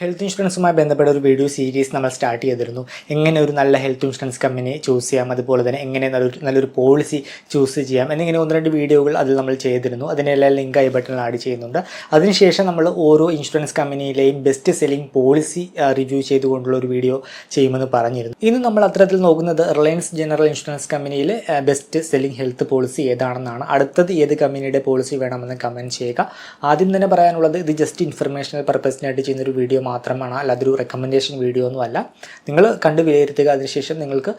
Health ഇൻഷുറൻസുമായി ബന്ധപ്പെട്ട ഒരു video series നമ്മൾ സ്റ്റാർട്ട് ചെയ്തിരുന്നു. എങ്ങനെ ഒരു നല്ല ഹെൽത്ത് ഇൻഷുറൻസ് കമ്പനി ചൂസ് ചെയ്യാം അതുപോലെ തന്നെ എങ്ങനെ നല്ലൊരു നല്ലൊരു പോളിസി ചൂസ് ചെയ്യാം എന്നിങ്ങനെ ഒന്ന് രണ്ട് വീഡിയോകൾ അതിൽ നമ്മൾ ചെയ്തിരുന്നു. അതിനെല്ലാം ലിങ്ക് ഐ ബട്ടണിൽ ആഡ് ചെയ്യുന്നുണ്ട്. അതിനുശേഷം നമ്മൾ ഓരോ ഇൻഷുറൻസ് കമ്പനിയിലെയും ബെസ്റ്റ് സെല്ലിംഗ് പോളിസി റിവ്യൂ ചെയ്തുകൊണ്ടുള്ള ഒരു വീഡിയോ ചെയ്യുമെന്ന് പറഞ്ഞിരുന്നു. ഇന്ന് നമ്മൾ അത്തരത്തിൽ നോക്കുന്നത് റിലയൻസ് ജനറൽ ഇൻഷുറൻസ് കമ്പനിയിലെ ബെസ്റ്റ് സെല്ലിംഗ് ഹെൽത്ത് പോളിസി ഏതാണെന്നാണ്. അടുത്തത് ഏത് കമ്പനിയുടെ പോളിസി വേണമെന്ന് കമന്റ് ചെയ്യുക. ആദ്യം തന്നെ പറയാനുള്ളത് ഇത് ജസ്റ്റ് ഇൻഫർമേഷണൽ പർപ്പസിനായിട്ട് ചെയ്യുന്നൊരു വീഡിയോ മാത്രമാണ് അല്ല അതൊരു റെക്കമെൻഡേഷൻ വീഡിയോ ഒന്നും അല്ല. നിങ്ങൾ കണ്ട് വിലയിരുത്തുക. അതിനുശേഷം നിങ്ങൾക്ക്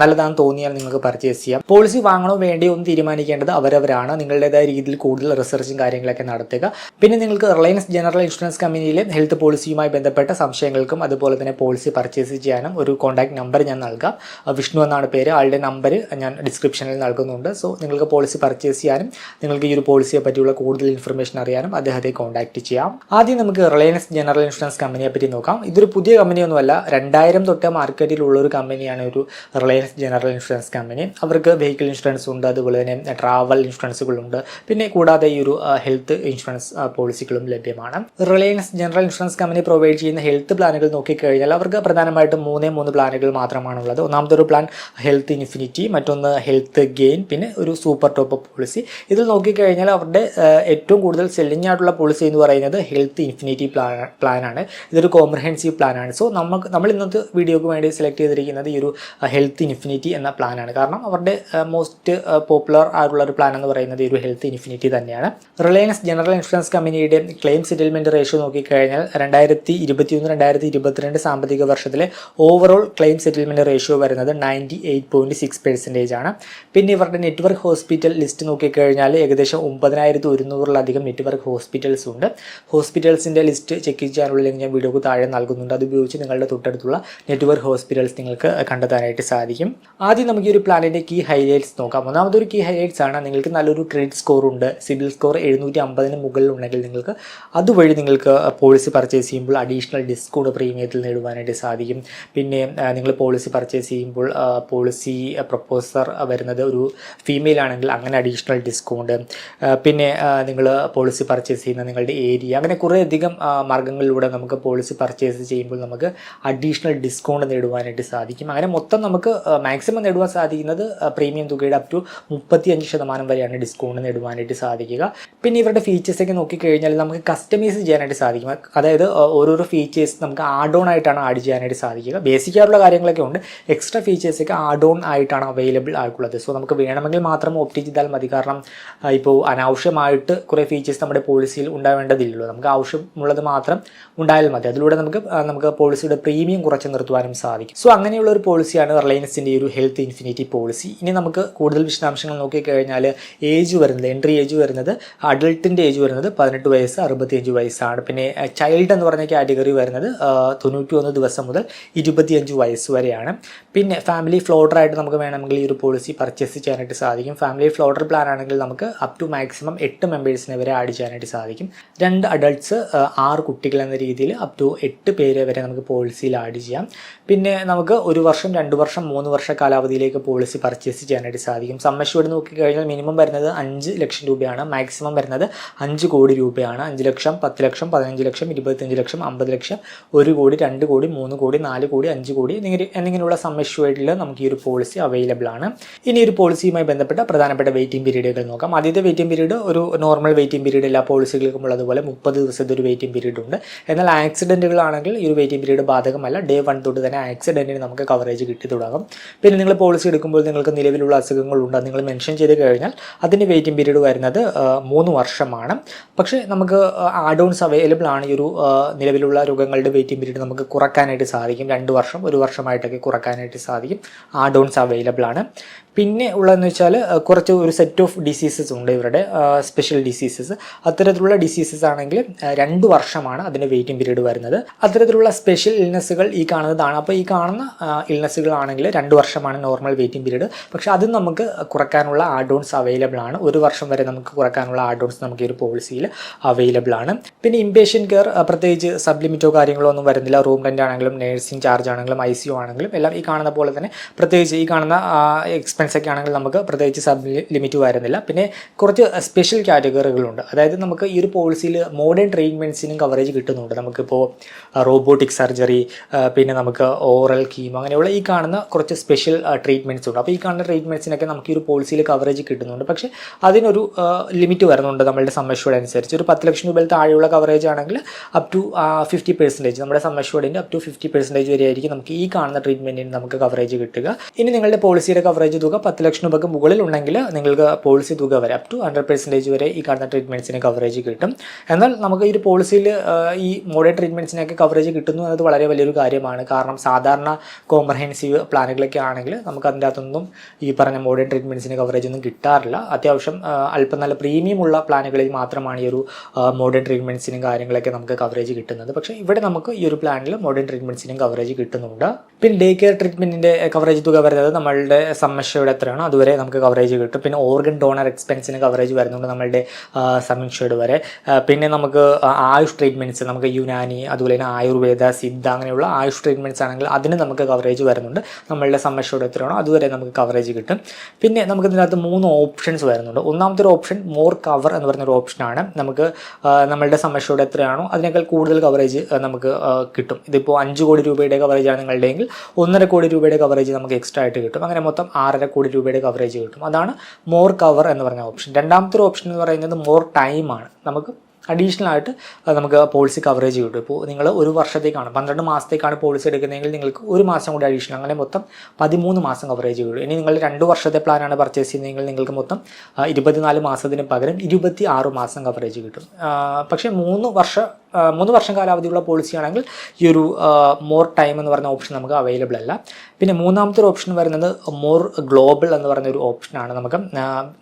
നല്ലതാണെന്ന് തോന്നിയാൽ നിങ്ങൾക്ക് പർച്ചേസ് ചെയ്യാം. പോളിസി വാങ്ങണോ വേണ്ടിയോ എന്ന് തീരുമാനിക്കേണ്ടത് അവരവരാണ്. നിങ്ങളുടേതായ രീതിയിൽ കൂടുതൽ റിസർച്ചും കാര്യങ്ങളൊക്കെ നടത്തുക. പിന്നെ നിങ്ങൾക്ക് റിലയൻസ് ജനറൽ ഇൻഷുറൻസ് കമ്പനിയിലെ ഹെൽത്ത് പോളിസിയുമായി ബന്ധപ്പെട്ട സംശയങ്ങൾക്കും അതുപോലെ തന്നെ പോളിസി പർച്ചേസ് ചെയ്യാനും ഒരു കോൺടാക്ട് നമ്പർ ഞാൻ നൽകാം. വിഷ്ണു എന്നാണ് പേര്. ആളുടെ നമ്പർ ഞാൻ ഡിസ്ക്രിപ്ഷനിൽ നൽകുന്നുണ്ട്. സോ നിങ്ങൾക്ക് പോളിസി പർച്ചേസ് ചെയ്യാനും നിങ്ങൾക്ക് ഈ ഒരു പോളിസിയെ പറ്റിയുള്ള കൂടുതൽ ഇൻഫർമേഷൻ അറിയാനും അദ്ദേഹത്തെ കോൺടാക്ട് ചെയ്യാം. ആദ്യം നമുക്ക് റിലയൻസ് ജനറൽ ഇൻഷുറൻസ് കമ്പനിയെ പറ്റി നോക്കാം. ഇതൊരു പുതിയ കമ്പനിയൊന്നുമല്ല രണ്ടായിരം തൊട്ട് മാർക്കറ്റിലുള്ള ഒരു കമ്പനിയാണ് ഒരു റിലയൻസ് ജനറൽ ഇൻഷുറൻസ് കമ്പനി അവർക്ക് വെഹിക്കിൾ ഇൻഷുറൻസ് ഉണ്ട്. അതുപോലെ തന്നെ ട്രാവൽ ഇൻഷുറൻസുകളുണ്ട് പിന്നെ കൂടാതെ ഈ ഒരു ഹെൽത്ത് ഇൻഷുറൻസ് പോളിസികളും ലഭ്യമാണ്. Reliance general insurance company provide ചെയ്യുന്ന ഹെൽത്ത് പ്ലാനുകൾ നോക്കിക്കഴിഞ്ഞാൽ അവർക്ക് പ്രധാനമായിട്ടും മൂന്നേ മൂന്ന് പ്ലാനുകൾ മാത്രമാണുള്ളത്. ഒന്നാമത്തെ ഒരു പ്ലാൻ ഹെൽത്ത് ഇൻഫിനിറ്റി മറ്റൊന്ന് ഹെൽത്ത് ഗെയിൻ പിന്നെ ഒരു സൂപ്പർ ടോപ്പ് പോളിസി ഇതിൽ നോക്കിക്കഴിഞ്ഞാൽ അവരുടെ ഏറ്റവും കൂടുതൽ സെല്ലിംഗ് ആയിട്ടുള്ള പോളിസി എന്ന് പറയുന്നത് ഹെൽത്ത് ഇൻഫിനിറ്റി പ്ലാൻ പ്ലാനാണ് ഇതൊരു കോംപ്രഹെൻസീവ് പ്ലാനാണ് സോ നമുക്ക് നമ്മൾ ഇന്നത്തെ വീഡിയോക്ക് വേണ്ടി സെലക്ട് ചെയ്തിരിക്കുന്നത് ഈ ഒരു ഹെൽത്ത് ഇൻഫിനിറ്റി എന്ന പ്ലാനാണ് കാരണം അവരുടെ മോസ്റ്റ് പോപ്പുലർ ആയിട്ടുള്ള ഒരു പ്ലാൻ എന്ന് പറയുന്നത് ഈ ഒരു ഹെൽത്ത് ഇൻഫിനിറ്റി തന്നെയാണ്. റിലയൻസ് ജനറൽ ഇൻഷുറൻസ് കമ്പനിയുടെ ക്ലെയിം സെറ്റിൽമെന്റ് റേഷ്യോ നോക്കിക്കഴിഞ്ഞാൽ രണ്ടായിരത്തി ഇരുപത്തിയൊന്ന് രണ്ടായിരത്തി ഇരുപത്തിരണ്ട് സാമ്പത്തിക വർഷത്തിലെ ഓവറോൾ ക്ലെയിം സെറ്റിൽമെന്റ് റേഷ്യോ വരുന്നത് ninety eight point six percentage ആണ്. പിന്നെ ഇവരുടെ നെറ്റ്വർക്ക് ഹോസ്പിറ്റൽ ലിസ്റ്റ് നോക്കിക്കഴിഞ്ഞാൽ ഏകദേശം ഒമ്പതിനായിരത്തി ഒരുന്നൂറിലധികം നെറ്റ്വർക്ക് ഹോസ്പിറ്റൽസ് ഉണ്ട്. ഹോസ്പിറ്റൽസിന്റെ ലിസ്റ്റ് ചെക്ക് ചെയ്യാനുള്ള ലിങ്ക് ഞാൻ വീഡിയോക്ക് താഴെ നൽകുന്നുണ്ട്. അത് ഉപയോഗിച്ച് നിങ്ങളുടെ തൊട്ടടുത്തുള്ള നെറ്റ്വർക്ക് ഹോസ്പിറ്റൽസ് നിങ്ങൾക്ക് കണ്ടെത്താനായിട്ട് സാധിക്കും. ആദ്യം നമുക്ക് ഈ ഒരു പ്ലാനിന്റെ കീ ഹൈലൈറ്റ്സ് നോക്കാം. ഒന്നാമതൊരു കീ ഹൈലൈറ്റ്സ് ആണ് നിങ്ങൾക്ക് നല്ലൊരു ക്രെഡിറ്റ് സ്കോർ ഉണ്ട്. സിബിൽ സ്കോർ എഴുന്നൂറ്റി അമ്പതിന് മുകളിൽ ഉണ്ടെങ്കിൽ നിങ്ങൾക്ക് അതുവഴി നിങ്ങൾക്ക് പോളിസി പർച്ചേസ് ചെയ്യുമ്പോൾ അഡീഷണൽ ഡിസ്കൗണ്ട് പ്രീമിയത്തിൽ നേടുവാനായിട്ട് സാധിക്കും. പിന്നെ നിങ്ങൾ പോളിസി പർച്ചേസ് ചെയ്യുമ്പോൾ പോളിസി പ്രപ്പോസർ വരുന്നത് ഒരു ഫീമെയിൽ ആണെങ്കിൽ അങ്ങനെ അഡീഷണൽ ഡിസ്കൗണ്ട് പിന്നെ നിങ്ങൾ പോളിസി പർച്ചേസ് ചെയ്യുന്ന നിങ്ങളുടെ ഏരിയ അങ്ങനെ കുറേയധികം ആ, മാർഗങ്ങളിലൂടെ നമുക്ക് പോളിസി പർച്ചേസ് ചെയ്യുമ്പോൾ നമുക്ക് അഡീഷണൽ ഡിസ്കൗണ്ട് നേടുവാനായിട്ട് സാധിക്കും. അങ്ങനെ മൊത്തം നമുക്ക് മാക്സിമം നേടുവാൻ സാധിക്കുന്നത് പ്രീമിയം തുകയുടെ അപ് ടു മുപ്പത്തി അഞ്ച് ശതമാനം വരെയാണ് ഡിസ്കൗണ്ട് നേടുവാനായിട്ട് സാധിക്കുക. പിന്നെ ഇവരുടെ ഫീച്ചേഴ്സൊക്കെ നോക്കിക്കഴിഞ്ഞാൽ നമുക്ക് കസ്റ്റമൈസ് ചെയ്യാനായിട്ട് സാധിക്കും. അതായത് ഓരോരോ ഫീച്ചേഴ്സ് നമുക്ക് ആഡ് ഓൺ ആയിട്ടാണ് ആഡ് ചെയ്യാനായിട്ട് സാധിക്കുക. ബേസിക് ആയിട്ടുള്ള കാര്യങ്ങളൊക്കെ ഉണ്ട്. എക്സ്ട്രാ ഫീച്ചേഴ്സൊക്കെ ആഡ് ഓൺ ആയിട്ടാണ് അവൈലബിൾ ആയിട്ടുള്ളത്. സോ നമുക്ക് വേണമെങ്കിൽ മാത്രം ഓപ്റ്റ് ചെയ്താൽ മതി. കാരണം ഇപ്പോൾ അനാവശ്യമായിട്ട് കുറേ ഫീച്ചേഴ്സ് നമ്മുടെ പോളിസിയിൽ ഉണ്ടാവേണ്ടതില്ലല്ലോ. നമുക്ക് ആവശ്യമുള്ളത് മാത്രം ഉണ്ടായാൽ മതി. അതിലൂടെ നമുക്ക് നമുക്ക് പോളിസിയുടെ പ്രീമിയം കുറച്ച് നിർത്തുവാനും സാധിക്കും. സോ അങ്ങനെയുള്ള ഒരു പോളിസിയാണ് റിലയൻസിന്റെ ഒരു ഹെൽത്ത് ഇൻഫിനിറ്റി പോളിസി ഇനി നമുക്ക് കൂടുതൽ വിശദാംശങ്ങൾ നോക്കിക്കഴിഞ്ഞാൽ ഏജ് വരുന്നത് എൻട്രി ഏജ് വരുന്നത് അഡൾട്ടിന്റെ ഏജ് വരുന്നത് പതിനെട്ട് വയസ്സ് അറുപത്തിയഞ്ച് വയസ്സാണ്. പിന്നെ ചൈൽഡ് എന്ന് പറഞ്ഞ കാറ്റഗറി വരുന്നത് തൊണ്ണൂറ്റി ഒന്ന് ദിവസം മുതൽ ഇരുപത്തിയഞ്ച് വയസ്സ് വരെയാണ്. പിന്നെ ഫാമിലി ഫ്ലോട്ടർ ആയിട്ട് നമുക്ക് വേണമെങ്കിൽ ഈ ഒരു പോളിസി പർച്ചേസ് ചെയ്യാനായിട്ട് സാധിക്കും. ഫാമിലി ഫ്ലോട്ടർ പ്ലാൻ ആണെങ്കിൽ നമുക്ക് അപ് ടു മാക്സിമം എട്ട് മെമ്പേഴ്സിനെ വരെ ആഡ് ചെയ്യാനായിട്ട് സാധിക്കും. രണ്ട് അഡൾട്ട്സ് ആറ് കുട്ടികൾ എന്ന രീതിയിൽ അപ് ടു എട്ട് പേര് വരെ നമുക്ക് പോളിസിയിൽ ആഡ് ചെയ്യാം. പിന്നെ നമുക്ക് ഒരു വർഷം രണ്ട് വർഷം മൂന്ന് വർഷ കാലാവധിയിലേക്ക് പോളിസി പർച്ചേസ് ചെയ്യാനായിട്ട് സാധിക്കും. സമ്മശ്യോട് നോക്കിക്കഴിഞ്ഞാൽ മിനിമം വരുന്നത് അഞ്ച് ലക്ഷം രൂപയാണ്. മാക്സിമം വരുന്നത് അഞ്ച് കോടി രൂപയാണ്. അഞ്ച് ലക്ഷം പത്ത് ലക്ഷം പതിനഞ്ച് ലക്ഷം ഇരുപത്തഞ്ച് ലക്ഷം അമ്പത് ലക്ഷം ഒരു കോടി രണ്ട് കോടി മൂന്ന് കോടി നാല് കോടി അഞ്ച് കോടി എന്നിങ്ങനെ എന്നിങ്ങനെയുള്ള സമ്മശ്വേഡിൽ നമുക്ക് ഈ ഒരു പോളിസി അവൈലബിൾ ആണ്. ഇനി ഒരു പോളിസിയുമായി ബന്ധപ്പെട്ട പ്രധാനപ്പെട്ട വെയിറ്റിംഗ് പീരീഡുകൾ നോക്കാം. ആദ്യത്തെ വെയിറ്റിംഗ് പീരീഡ് ഒരു നോർമൽ വെയിറ്റിംഗ് പീരീഡ് എല്ലാ പോളിസികൾക്കും ഉള്ളതുപോലെ മുപ്പത് ദിവസത്തെ ഒരു വെയിറ്റിംഗ് പീരീഡ് ഉണ്ട്. എന്നാൽ ആക്സിഡന്റുകളാണെങ്കിൽ ഈ ഒരു വെയിറ്റിംഗ് പീരീഡ് ബാധകമല്ല. ഡേ വൺ തൊട്ട് തന്നെ ആക്സിഡന്റിന് നമുക്ക് കവറേജ് കിട്ടി തുടങ്ങും. പിന്നെ നിങ്ങൾ പോളിസി എടുക്കുമ്പോൾ നിങ്ങൾക്ക് നിലവിലുള്ള അസുഖങ്ങളുണ്ടോ നിങ്ങൾ മെൻഷൻ ചെയ്ത് കഴിഞ്ഞാൽ അതിന്റെ വെയിറ്റിംഗ് പീരീഡ് വരുന്നത് മൂന്ന് വർഷമാണ്. പക്ഷേ നമുക്ക് ആഡോൺസ് അവൈലബിൾ ആണ്. ഈ ഒരു നിലവിലുള്ള രോഗങ്ങളുടെ വെയിറ്റിംഗ് പീരീഡ് നമുക്ക് കുറക്കാനായിട്ട് സാധിക്കും. രണ്ട് വർഷം ഒരു വർഷമായിട്ടൊക്കെ കുറക്കാനായിട്ട് സാധിക്കും. ആഡോൺസ് അവൈലബിൾ ആണ്. പിന്നെ ഉള്ളതെന്ന് വെച്ചാൽ കുറച്ച് ഒരു സെറ്റ് ഓഫ് ഡിസീസസ് ഉണ്ട് ഇവരുടെ സ്പെഷ്യൽ ഡിസീസസ് അത്തരത്തിലുള്ള ഡിസീസസ് ആണെങ്കിൽ രണ്ട് വർഷമാണ് അതിന്റെ വെയിറ്റിംഗ് പീരീഡ് വരുന്നത്. അത്തരത്തിലുള്ള സ്പെഷ്യൽ ഇൽനെസ്സുകൾ ഈ കാണുന്നതാണ്. അപ്പോൾ ഈ കാണുന്ന ഇൽനെസ്സുകളാണെങ്കിൽ രണ്ട് വർഷമാണ് നോർമൽ വെയിറ്റിംഗ് പീരീഡ് പക്ഷേ അത് നമുക്ക് കുറക്കാനുള്ള ആഡ് ഓൺസ് അവൈലബിൾ ആണ്. ഒരു വർഷം വരെ നമുക്ക് കുറക്കാനുള്ള ആഡ് ഓൺസ് നമുക്ക് ഈ ഒരു പോളിസിയിൽ അവൈലബിൾ ആണ്. പിന്നെ ഇംപേഷ്യൻ കെയർ പ്രത്യേകിച്ച് സബ് ലിമിറ്റോ കാര്യങ്ങളോ ഒന്നും വരുന്നില്ല. റൂം റെന്റ് ആണെങ്കിലും നേഴ്സിംഗ് ചാർജ് ആണെങ്കിലും ഐ ആണെങ്കിലും എല്ലാം ഈ കാണുന്ന പോലെ തന്നെ പ്രത്യേകിച്ച് ഈ കാണുന്ന എക്സ്പെൻസ് എക്സ്പെൻസ് ഒക്കെ ആണെങ്കിൽ നമുക്ക് പ്രത്യേകിച്ച് സബ് ലിമിറ്റ് വരുന്നില്ല. പിന്നെ കുറച്ച് സ്പെഷ്യൽ കാറ്റഗറികളുണ്ട് അതായത് നമുക്ക് ഈ ഒരു പോളിസിയിൽ മോഡേൺ ട്രീറ്റ്മെന്റ്സിനും കവറേജ് കിട്ടുന്നുണ്ട്. നമുക്കിപ്പോൾ റോബോട്ടിക് സർജറി പിന്നെ നമുക്ക് ഓറൽ കീം അങ്ങനെയുള്ള ഈ കാണുന്ന കുറച്ച് സ്പെഷ്യൽ ട്രീറ്റ്മെന്റ്സ് ഉണ്ട്. അപ്പോൾ ഈ കാണുന്ന ട്രീറ്റ്മെന്റ്സിനൊക്കെ നമുക്ക് ഈ ഒരു പോളിസിയിൽ കവറേജ് കിട്ടുന്നുണ്ട്. പക്ഷേ അതിനൊരു ലിമിറ്റ് വരുന്നുണ്ട് നമ്മളുടെ സമ്മഷ്യൂഡ് അനുസരിച്ച്. ഒരു പത്ത് ലക്ഷം രൂപയിൽ താഴെയുള്ള കവറേജ് ആണെങ്കിൽ അപ് ടു ഫിഫ്റ്റി പെർസെന്റേജ് നമ്മുടെ സമ്മഷ്യൂഡിന്റെ അപ് ടു ഫിഫ്റ്റി പെർസെന്റേജ് വരെ ആയിരിക്കും നമുക്ക് ഈ കാണുന്ന ട്രീറ്റ്മെന്റിന് നമുക്ക് കവറേജ് കിട്ടുക. ഇനി നിങ്ങളുടെ പോളിസിയുടെ കവറേജ് തുക പത്ത് ലക്ഷം രൂപയ്ക്ക് മുകളിൽ ഉണ്ടെങ്കിൽ നിങ്ങൾക്ക് പോളിസി തുക വരെ അപ് ടു ഹൺഡ്രഡ് പെർസെന്റേജ് വരെ ഈ കാണുന്ന ട്രീറ്റ്മെന്റ്സിന് കവറേജ് കിട്ടും. എന്നാൽ നമുക്ക് ഈ ഒരു പോളിസിയിൽ ഈ മോഡേൺ ട്രീറ്റ്മെന്റ്സിനൊക്കെ കവറേജ് കിട്ടുന്നു എന്നത് വളരെ വലിയൊരു കാര്യമാണ്. കാരണം സാധാരണ കോംപ്രഹെൻസീവ് പ്ലാനുകളൊക്കെ ആണെങ്കിൽ നമുക്ക് അതിന്റെ അകത്തൊന്നും ഈ പറഞ്ഞ മോഡേൺ ട്രീറ്റ്മെന്റ്സിന് കവറേജ് ഒന്നും കിട്ടാറില്ല. അത്യാവശ്യം അല്പം നല്ല പ്രീമിയം ഉള്ള പ്ലാനുകളിൽ മാത്രമാണ് ഈ ഒരു മോഡേൺ ട്രീറ്റ്മെന്റ്സിനും കാര്യങ്ങളൊക്കെ നമുക്ക് കവറേജ് കിട്ടുന്നത്. പക്ഷേ ഇവിടെ നമുക്ക് ഈ ഒരു പ്ലാനിൽ മോഡേൺ ട്രീറ്റ്മെന്റ്സിനും കവറേജ് കിട്ടുന്നുണ്ട്. പിന്നെ ഡേ കെയർ ട്രീറ്റ്മെന്റിന്റെ കവറേജ് തുക വരുന്നത് നമ്മളുടെ സമ്മഷയുടെ എത്രയാണോ അതുവരെ നമുക്ക് കവറേജ് കിട്ടും. പിന്നെ ഓർഗൻ ഡോണർ എക്സ്പെൻസിന് കവറേജ് വരുന്നുണ്ട് നമ്മളുടെ സമീക്ഷയുടെ വരെ. പിന്നെ നമുക്ക് ആയുഷ് ട്രീറ്റ്മെന്റ്സ് നമുക്ക് യുനാനി അതുപോലെ തന്നെ ആയുർവേദ സിദ്ധ അങ്ങനെയുള്ള ആയുഷ് ട്രീറ്റ്മെന്റ്സ് ആണെങ്കിൽ അതിന് നമുക്ക് കവറേജ് വരുന്നുണ്ട്. നമ്മളുടെ സമ്മഷോട് എത്രയാണോ അതുവരെ നമുക്ക് കവറേജ് കിട്ടും. പിന്നെ നമുക്ക് ഇതിനകത്ത് മൂന്ന് ഓപ്ഷൻസ് വരുന്നുണ്ട്. ഒന്നാമത്തെ ഒരു ഓപ്ഷൻ മോർ കവർ എന്ന് പറഞ്ഞൊരു ഓപ്ഷനാണ് നമുക്ക് നമ്മളുടെ സമ്മഷോട് എത്രയാണോ അതിനേക്കാൾ കൂടുതൽ കവറേജ് നമുക്ക് കിട്ടും. ഇതിപ്പോൾ അഞ്ച് കോടി രൂപയുടെ കവറേജ് ആണ് നിങ്ങളുടെയെങ്കിൽ ഒന്നര കോടി രൂപയുടെ കവറേജ് നമുക്ക് എക്സ്ട്രാ ആയിട്ട് കിട്ടും. അങ്ങനെ മൊത്തം ആറര കോടി രൂപയുടെ കവറേജ് കിട്ടും. അതാണ് മോർ കവർ എന്ന് പറഞ്ഞ ഓപ്ഷൻ രണ്ടാമത്തെ ഒരു ഓപ്ഷൻ എന്ന് പറയുന്നത് മോർ ടൈമാണ് നമുക്ക് അഡീഷണൽ ആയിട്ട് നമുക്ക് പോളിസി കവറേജ് കിട്ടും. ഇപ്പോൾ നിങ്ങൾ ഒരു വർഷത്തേക്കാണ് പന്ത്രണ്ട് മാസത്തേക്കാണ് പോളിസി എടുക്കുന്നതെങ്കിൽ നിങ്ങൾക്ക് ഒരു മാസം കൂടി അഡീഷണൽ അങ്ങനെ മൊത്തം പതിമൂന്ന് മാസം കവറേജ് കിട്ടും. ഇനി നിങ്ങൾ രണ്ട് വർഷത്തെ പ്ലാനാണ് പർച്ചേസ് ചെയ്യുന്നതെങ്കിൽ നിങ്ങൾക്ക് മൊത്തം ഇരുപത്തിനാല് മാസത്തിന് പകരം ഇരുപത്തി ആറ് മാസം കവറേജ് കിട്ടും. പക്ഷേ മൂന്ന് വർഷ മൂന്ന് വർഷം കാലാവധിയുള്ള പോളിസി ആണെങ്കിൽ ഈ ഒരു മോർ ടൈം എന്ന് പറഞ്ഞ ഓപ്ഷൻ നമുക്ക് അവൈലബിൾ അല്ല. പിന്നെ മൂന്നാമത്തെ ഒരു ഓപ്ഷൻ വരുന്നത് മോർ ഗ്ലോബൽ എന്ന് പറയുന്ന ഒരു ഓപ്ഷനാണ് നമുക്ക്.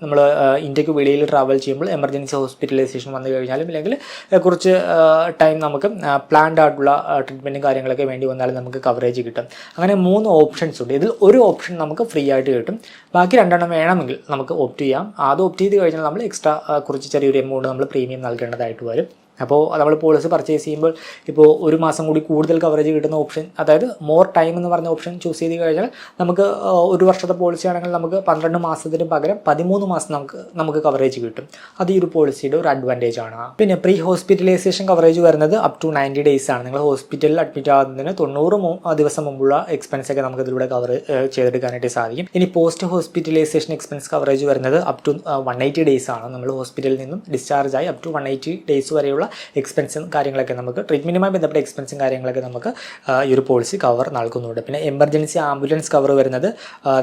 നമ്മൾ ഇന്ത്യയ്ക്ക് വെളിയിൽ ട്രാവൽ ചെയ്യുമ്പോൾ എമർജൻസി ഹോസ്പിറ്റലൈസേഷൻ വന്നു കഴിഞ്ഞാലും ഇല്ലെങ്കിൽ കുറച്ച് ടൈം നമുക്ക് പ്ലാൻഡ് ആയിട്ടുള്ള ട്രീറ്റ്മെന്റും കാര്യങ്ങളൊക്കെ വേണ്ടി വന്നാലും നമുക്ക് കവറേജ് കിട്ടും. അങ്ങനെ മൂന്ന് ഓപ്ഷൻസ് ഉണ്ട്. ഇതിൽ ഒരു ഓപ്ഷൻ നമുക്ക് ഫ്രീ ആയിട്ട് കിട്ടും. ബാക്കി രണ്ടെണ്ണം വേണമെങ്കിൽ നമുക്ക് ഓപ്റ്റ് ചെയ്യാം. അത് ഓപ്റ്റ് ചെയ്ത് കഴിഞ്ഞാൽ നമ്മൾ എക്സ്ട്രാ കുറച്ച് ചെറിയൊരു എമൗണ്ട് നമ്മൾ പ്രീമിയം നൽകേണ്ടതായിട്ട് വരും. അപ്പോൾ നമ്മൾ പോളിസി പർച്ചേസ് ചെയ്യുമ്പോൾ ഇപ്പോൾ ഒരു മാസം കൂടി കൂടുതൽ കവറേജ് കിട്ടുന്ന ഓപ്ഷൻ അതായത് മോർ ടൈം എന്ന് പറഞ്ഞ ഓപ്ഷൻ ചൂസ് ചെയ്ത് കഴിഞ്ഞാൽ നമുക്ക് ഒരു വർഷത്തെ പോളിസി ആണെങ്കിൽ നമുക്ക് പന്ത്രണ്ട് മാസത്തിന് പകരം പതിമൂന്ന് മാസം നമുക്ക് നമുക്ക് കവറേജ് കിട്ടും. അത് ഈ ഒരു പോളിസിയുടെ ഒരു അഡ്വാന്റേജ് ആണ്. പിന്നെ പ്രീ ഹോസ്പിറ്റലൈസേഷൻ കവറേജ് വരുന്നത് അപ് ടു നയന്റി ഡേയ്സ് ആണ്. നിങ്ങൾ ഹോസ്പിറ്റലിൽ അഡ്മിറ്റ് ആകുന്നതിന് തൊണ്ണൂറ് ദിവസം മുമ്പുള്ള എക്സ്പെൻസ് ഒക്കെ നമുക്ക് ഇതിലൂടെ കവർ ചെയ്തെടുക്കാനായിട്ട് സാധിക്കും. ഇനി പോസ്റ്റ് ഹോസ്പിറ്റലൈസേഷൻ എക്സ്പെൻസ് കവറേജ് വരുന്നത് up to one eighty days ആണ്. നമ്മൾ ഹോസ്പിറ്റലിൽ നിന്നും ഡിസ്ചാർജ് ആയി up to one eighty days വരെയുള്ള എക്സ്പെൻസും കാര്യങ്ങളൊക്കെ നമുക്ക് ട്രീറ്റ്മെന്റുമായി ബന്ധപ്പെട്ട എക്സ്പെൻസും കാര്യങ്ങളൊക്കെ നമുക്ക് ഈ ഒരു പോളിസി കവർ നൽകുന്നുണ്ട്. പിന്നെ എമർജൻസി ആംബുലൻസ് കവർ വരുന്നത്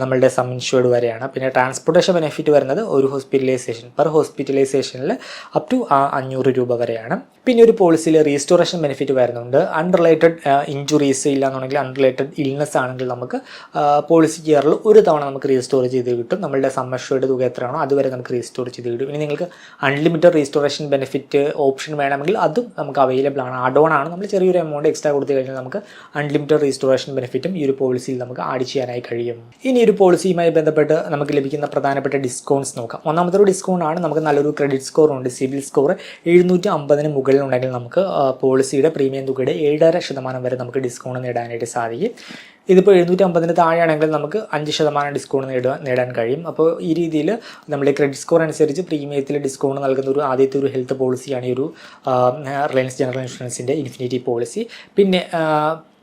നമ്മളുടെ സം ഇൻഷുർഡ് വരെയാണ്. പിന്നെ ട്രാൻസ്പോർട്ടേഷൻ ബെനിഫിറ്റ് വരുന്നത് ഒരു ഹോസ്പിറ്റലൈസേഷൻ പെർ ഹോസ്പിറ്റലൈസേഷനിൽ അപ് ടു അഞ്ഞൂറ് രൂപ വരെയാണ്. പിന്നെ ഒരു പോളിസിയിൽ റീസ്റ്റോറേഷൻ ബെനിഫിറ്റ് വരുന്നുണ്ട്. അൺറിലേറ്റഡ് ഇഞ്ചുറീസ് ഇല്ലാന്നുണ്ടെങ്കിൽ അൺറിലേറ്റഡ് ഇൽനെസ് ആണെങ്കിൽ നമുക്ക് പോളിസി ഇയറിൽ ഒരു തവണ നമുക്ക് റീസ്റ്റോർ ചെയ്ത് കിട്ടും. നമ്മളുടെ സമ്മർഷയുടെ തുക എത്രയാണോ അതുവരെ നമുക്ക് റീസ്റ്റോർ ചെയ്ത് കിട്ടും. ഇനി നിങ്ങൾക്ക് അൺലിമിറ്റഡ് റീസ്റ്റോറേഷൻ ബെനിഫിറ്റ് ഓപ്ഷൻ വേണമെങ്കിൽ അതും നമുക്ക് അവൈലബിൾ ആണ്. അഡോൺ ആണ്. നമ്മൾ ചെറിയൊരു എമൗണ്ട് എക്സ്ട്രാ കൊടുത്തു കഴിഞ്ഞാൽ നമുക്ക് അൺലിമിറ്റഡ് റീസ്റ്റോറേഷൻ ബെനിഫിറ്റും ഈ ഒരു പോളിസിയിൽ നമുക്ക് ആഡ് ചെയ്യാനായി കഴിയും. ഇനി ഒരു പോളിസിയുമായി ബന്ധപ്പെട്ട് നമുക്ക് ലഭിക്കുന്ന പ്രധാനപ്പെട്ട ഡിസ്കൗണ്ട്സ് നോക്കാം. ഒന്നാമത്തെ ഒരു ഡിസ്കൗണ്ട് ആണ്. നമുക്ക് നല്ലൊരു ക്രെഡിറ്റ് സ്കോർ ഉണ്ട്. സിബിൽ സ്കോർ എഴുന്നൂറ്റി അമ്പതിന് മുകളിൽ ഉണ്ടെങ്കിൽ നമുക്ക് പോളിസിയുടെ പ്രീമിയം തുകയുടെ ഏഴര ശതമാനം വരെ നമുക്ക് ഡിസ്കൗണ്ട് നേടാനായിട്ട് സാധിക്കും. ഇതിപ്പോൾ എഴുന്നൂറ്റി അമ്പതിന് താഴെയാണെങ്കിൽ നമുക്ക് അഞ്ച് ശതമാനം ഡിസ്കൗണ്ട് നേടുവാൻ നേടാൻ കഴിയും. അപ്പോൾ ഈ രീതിയിൽ നമ്മുടെ ക്രെഡിറ്റ് സ്കോർ അനുസരിച്ച് പ്രീമിയത്തിൽ ഡിസ്കൗണ്ട് നൽകുന്ന ഒരു ആദ്യത്തെ ഒരു ഹെൽത്ത് പോളിസിയാണ് ഈ ഒരു റിലയൻസ് ജനറൽ ഇൻഷുറൻസിന്റെ ഇൻഫിനിറ്റി പോളിസി പിന്നെ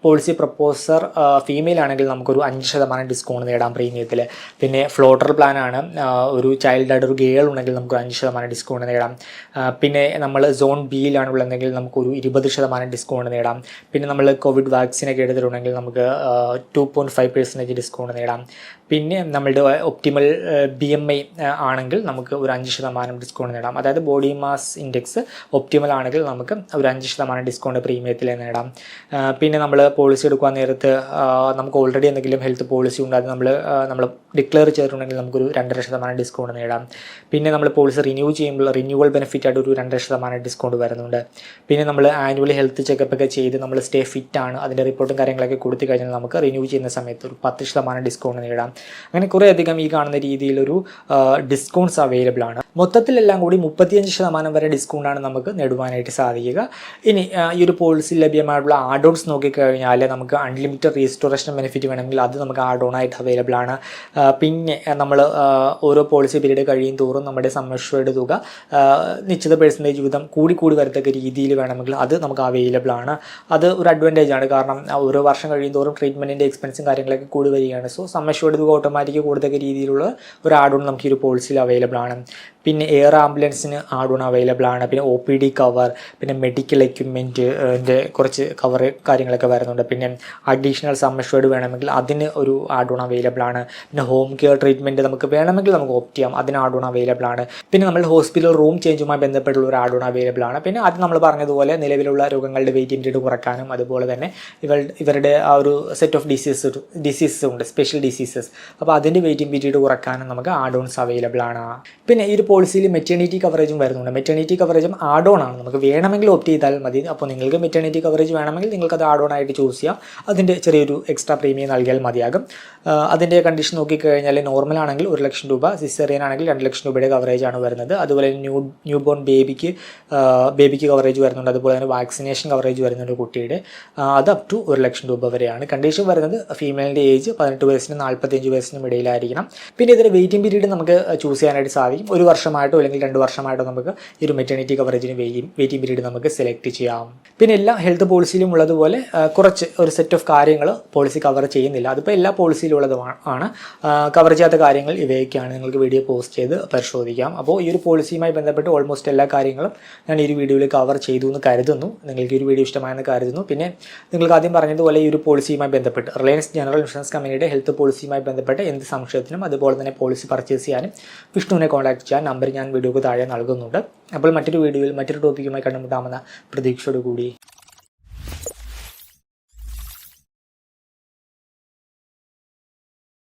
പോളിസി പ്രപ്പോസർ ഫീമെയിൽ ആണെങ്കിൽ നമുക്കൊരു അഞ്ച് ശതമാനം ഡിസ്കൗണ്ട് നേടാം പ്രീമിയത്തിൽ പിന്നെ ഫ്ലോട്ടർ പ്ലാനാണ് ഒരു ചൈൽഡായിട്ട് ഒരു ഗേൾ ഉണ്ടെങ്കിൽ നമുക്ക് അഞ്ച് ശതമാനം ഡിസ്കൗണ്ട് നേടാം. പിന്നെ നമ്മൾ സോൺ ബിയിലാണ് ഉള്ളതെങ്കിൽ നമുക്കൊരു ഇരുപത് ശതമാനം ഡിസ്കൗണ്ട് നേടാം. പിന്നെ നമ്മൾ കോവിഡ് വാക്സിനൊക്കെ എടുത്തിട്ടുണ്ടെങ്കിൽ നമുക്ക് two point five percentage discount നേടാം. പിന്നെ നമ്മളുടെ ഒപ്റ്റിമൽ ബി എം ഐ ആണെങ്കിൽ നമുക്ക് ഒരു അഞ്ച് ശതമാനം ഡിസ്കൗണ്ട് നേടാം. അതായത് ബോഡി മാസ് ഇൻഡെക്സ് ഒപ്റ്റിമൽ ആണെങ്കിൽ നമുക്ക് ഒരു അഞ്ച് ശതമാനം ഡിസ്കൗണ്ട് പ്രീമിയത്തിൽ നേടാം. പിന്നെ നമ്മൾ പോളിസി എടുക്കാൻ നേരത്ത് നമുക്ക് ഓൾറെഡി എന്തെങ്കിലും ഹെൽത്ത് പോളിസി ഉണ്ട് അത് നമ്മൾ നമ്മൾ ഡിക്ലെയർ ചെയ്തിട്ടുണ്ടെങ്കിൽ നമുക്കൊരു രണ്ടര ശതമാനം ഡിസ്കൗണ്ട് നേടാം. പിന്നെ നമ്മൾ പോളിസി റിന്യൂ ചെയ്യുമ്പോൾ റിന്യൂവൽ ബെനിഫിറ്റ് ആയിട്ട് ഒരു രണ്ടര ശതമാനം ഡിസ്കൗണ്ട് വരുന്നുണ്ട്. പിന്നെ നമ്മൾ ആനുവലി ഹെൽത്ത് ചെക്കപ്പ് ഒക്കെ ചെയ്ത് നമ്മൾ സ്റ്റേ ഫിറ്റ് ആണ് അതിന്റെ റിപ്പോർട്ടും കാര്യങ്ങളൊക്കെ കൊടുത്തു കഴിഞ്ഞാൽ നമുക്ക് റിന്യൂ ചെയ്യുന്ന സമയത്ത് ഒരു പത്ത് ശതമാനം ഡിസ്കൗണ്ട് നേടാം. അങ്ങനെ കുറേ അധികം ഈ കാണുന്ന രീതിയിലൊരു ഡിസ്കൗണ്ട്സ് അവൈലബിൾ ആണ്. മൊത്തത്തിലെല്ലാം കൂടി മുപ്പത്തിയഞ്ച് ശതമാനം വരെ ഡിസ്കൗണ്ടാണ് നമുക്ക് നേടുവാനായിട്ട് സാധിക്കുക. ഇനി ഈ ഒരു പോളിസി ലഭ്യമായിട്ടുള്ള ഓൺസ് നോക്കിക്കഴിഞ്ഞാൽ കഴിഞ്ഞാൽ നമുക്ക് അൺലിമിറ്റഡ് റീസ്റ്റോറേഷൻ ബെനിഫിറ്റ് വേണമെങ്കിൽ അത് നമുക്ക് ആഡ് ഓൺ ആയിട്ട് അവൈലബിൾ ആണ്. പിന്നെ നമ്മൾ ഓരോ പോളിസി പീരീഡ് കഴിയും തോറും നമ്മുടെ സമ്മർഷ്വയുടെ തുക നിശ്ചിത പേഴ്സന്റേജ് വിധം കൂടി കൂടി വരത്തക്ക രീതിയിൽ വേണമെങ്കിൽ അത് നമുക്ക് അവൈലബിൾ ആണ്. അത് ഒരു അഡ്വാന്റേജ് ആണ്. കാരണം ഓരോ വർഷം കഴിയും തോറും ട്രീറ്റ്മെന്റിന്റെ എക്സ്പെൻസും കാര്യങ്ങളൊക്കെ കൂടി വരികയാണ്. സോ സമ്മർഷ്വയുടെ തുക ഓട്ടോമാറ്റിക് കൊടുത്തൊക്കെ രീതിയിലുള്ള ഒരു ആഡോൺ നമുക്ക് ഒരു പോളിസിയിൽ അവൈലബിൾ ആണ്. പിന്നെ എയർ ആംബുലൻസിന് ആഡോൺ അവൈലബിൾ ആണ്. പിന്നെ ഒ പി ഡി കവർ പിന്നെ മെഡിക്കൽ എക്യുപ്മെന്റിന്റെ കുറച്ച് കവർ കാര്യങ്ങളൊക്കെ വരുന്നുണ്ട്. പിന്നെ അഡീഷണൽ സമ്മഷേഡ് വേണമെങ്കിൽ അതിന് ഒരു ആഡോൺ അവൈലബിൾ ആണ്. പിന്നെ ഹോം കെയർ ട്രീറ്റ്മെന്റ് നമുക്ക് വേണമെങ്കിൽ നമുക്ക് ഓപ്റ്റ് ചെയ്യാം. അതിന് ആഡോൺ അവൈലബിൾ ആണ്. പിന്നെ നമ്മൾ ഹോസ്പിറ്റൽ റൂം ചേഞ്ചുമായി ബന്ധപ്പെട്ടുള്ള ഒരു ആഡോൺ അവൈലബിൾ ആണ്. പിന്നെ അത് നമ്മൾ പറഞ്ഞതുപോലെ നിലവിലുള്ള രോഗങ്ങളുടെ വെയിറ്റിംഗ് പീരീഡ് കുറക്കാനും അതുപോലെ തന്നെ ഇവരുടെ ആ ഒരു സെറ്റ് ഓഫ് ഡിസീസ് ഡിസീസസ് ഉണ്ട്. സ്പെഷ്യൽ ഡിസീസസ് അപ്പോൾ അതിന്റെ വെയിറ്റിംഗ് പീരീഡ് കുറക്കാനും നമുക്ക് ആഡ് ഓൺസ് അവൈലബിൾ ആണ്. പിന്നെ ഈ ഒരു പോളിസിയിൽ മെറ്റേണിറ്റി കവറേജും വരുന്നുണ്ട്. മെറ്റേണിറ്റി കവറേജും ആഡ് ഓൺ ആണ്. നമുക്ക് വേണമെങ്കിൽ ഓപ്റ്റ് ചെയ്താൽ മതി. അപ്പോൾ നിങ്ങൾക്ക് മെറ്റേണിറ്റി കവറേജ് വേണമെങ്കിൽ നിങ്ങൾക്ക് അത് ആഡ് ഓൺ ആയിട്ട് ചൂസ് ചെയ്യാം. അതിന്റെ ചെറിയൊരു എക്സ്ട്രാ പ്രീമിയം നൽകിയാൽ മതിയാകും. അതിന്റെ കണ്ടീഷൻ നോക്കിക്കഴിഞ്ഞാൽ നോർമൽ ആണെങ്കിൽ ഒരു ലക്ഷം രൂപ സിസേറിയൻ ആണെങ്കിൽ രണ്ട് ലക്ഷം രൂപയുടെ കവറേജ് ആണ് വരുന്നത്. അതുപോലെ ന്യൂ ന്യൂ ബോൺ ബേബിക്ക് ബേബിക്ക് കവറേജ് വരുന്നുണ്ട്. അതുപോലെ തന്നെ വാക്സിനേഷൻ കവറേജ് വരുന്നുണ്ട് കുട്ടിയുടെ. അത് അപ് ടു ഒരു ലക്ഷം രൂപ വരെയാണ്. കണ്ടീഷൻ വരുന്നത് ഫീമെയിലിന്റെ ഏജ് പതിനെട്ട് വയസ്സിന് നാൽപ്പത്തഞ്ച് വയസ്സിനും ഇടയിലായിരിക്കണം. പിന്നെ ഇതിന്റെ വെയിറ്റിംഗ് പീരീഡ് നമുക്ക് ചൂസ് ചെയ്യാനായിട്ട് സാധിക്കും. ഒരു വർഷമായിട്ടോ അല്ലെങ്കിൽ രണ്ട് വർഷമായിട്ടോ നമുക്ക് ഈ ഒരു മെറ്റേണിറ്റി കവറേജിന് വെയിറ്റിംഗ് പീരീഡ് നമുക്ക് സെലക്ട് ചെയ്യാം. പിന്നെ എല്ലാ ഹെൽത്ത് പോളിസിയിലും ഉള്ളതുപോലെ കുറച്ച് ഒരു സെറ്റ് ഓഫ് കാര്യങ്ങൾ പോളിസി കവർ ചെയ്യുന്നില്ല. അതിപ്പോൾ എല്ലാ പോളിസിയിലും ഉള്ളതുമാണ് കവർ ചെയ്യാത്ത കാര്യങ്ങൾ ഇവയൊക്കെയാണ് നിങ്ങൾക്ക് വീഡിയോ പോസ്റ്റ് ചെയ്ത് പരിശോധിക്കാം. അപ്പോൾ ഈ ഒരു പോളിസിയുമായി ബന്ധപ്പെട്ട് ഓൾമോസ്റ്റ് എല്ലാ കാര്യങ്ങളും ഞാൻ ഈ ഒരു വീഡിയോയിൽ കവർ ചെയ്തു എന്ന് കരുതുന്നു. നിങ്ങൾക്ക് ഈ ഒരു വീഡിയോ ഇഷ്ടമായെന്ന് കരുതുന്നു. പിന്നെ നിങ്ങൾക്ക് ആദ്യം പറഞ്ഞതുപോലെ ഈ ഒരു പോളിസിയുമായി ബന്ധപ്പെട്ട് റിലയൻസ് ജനറൽ ഇൻഷുറൻസ് കമ്പനിയുടെ ഹെൽത്ത് പോളിസിയുമായി ബന്ധപ്പെട്ട് എന്ത് സംശയത്തിനും അതുപോലെ തന്നെ പോളിസി പർച്ചേസ് ചെയ്യാനും വിഷ്ണുവിനെ കോൺടാക്ട് ചെയ്യാൻ നമ്പർ ഞാൻ വീഡിയോക്ക് താഴെ നൽകുന്നുണ്ട്. അപ്പോൾ മറ്റൊരു വീഡിയോയിൽ മറ്റൊരു ടോപ്പിക്കുമായി കണ്ടുമുട്ടാമെന്ന പ്രതീക്ഷയോടുകൂടി.